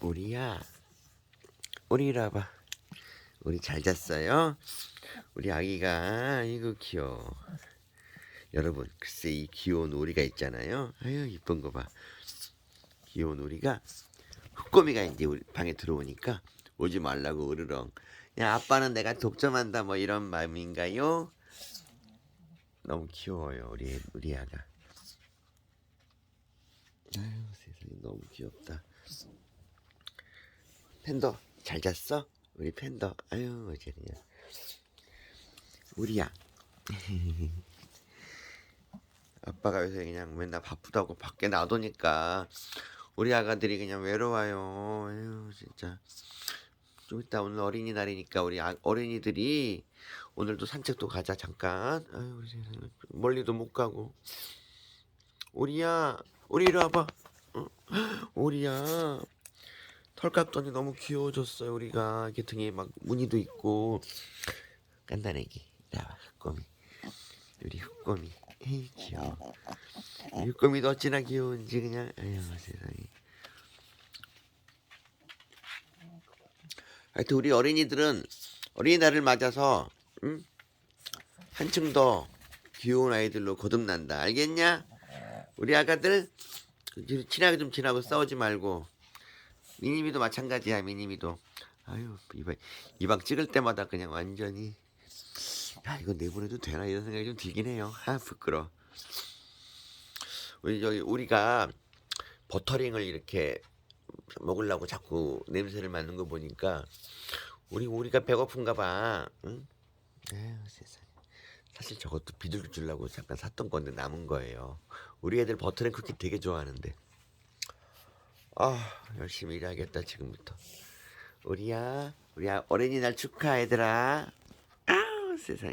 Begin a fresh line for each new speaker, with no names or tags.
우리야, 우리 이리 와봐. 우리 잘 잤어요? 우리 아기가 이거 귀여워. 여러분, 글쎄 이 귀여운 오리가 있잖아요. 아유 이쁜 거 봐. 귀여운 오리가 흑꼬미가 이제 우리 방에 들어오니까 오지 말라고 으르렁. 야 아빠는 내가 독점한다 뭐 이런 마음인가요? 너무 귀여워요 우리 애- 우리 아가. 아유 세상에 너무 귀엽다. 팬더. 잘 잤어? 우리 팬더. 아유 어제 그냥 우리야. 아빠가 요새 그냥 맨날 바쁘다고 밖에 놔두니까 우리 아가들이 그냥 외로워요. 아유 진짜. 좀 이따 오늘 어린이날이니까 우리 아, 어린이들이 오늘도 산책도 가자 잠깐. 아유 멀리도 못 가고. 우리야 우리 이리 와봐. 어? 우리야 털 깎더니 너무 귀여워졌어요 우리가. 이게 등에 막 무늬도 있고. 깐단애기 나와 흑꼬미 우리 흑꼬미 에이 귀여워. 흑꼬미도 어찌나 귀여운지 그냥. 아유 세상에. 하여튼 우리 어린이들은 어린이날을 맞아서 응? 한층 더 귀여운 아이들로 거듭난다. 알겠냐? 우리 아가들 친하게 좀 지나고 싸우지 말고 미니미도 마찬가지야 미니미도. 아유 이방 이방 찍을 때마다 그냥 완전히 야 이거 내보내도 되나 이런 생각이 좀 들긴 해요. 아 부끄러. 우리 저기 우리가 버터링을 이렇게 먹으려고 자꾸 냄새를 맡는 거 보니까 우리 우리가 배고픈가 봐. 응? 아유 세상에. 사실 저것도 비둘기 주려고 잠깐 샀던 건데 남은 거예요. 우리 애들 버터링 쿠키 되게 좋아하는데 아 열심히 일해야겠다 지금부터. 우리야 우리 아- 어린이날 축하 얘들아. 아우 세상에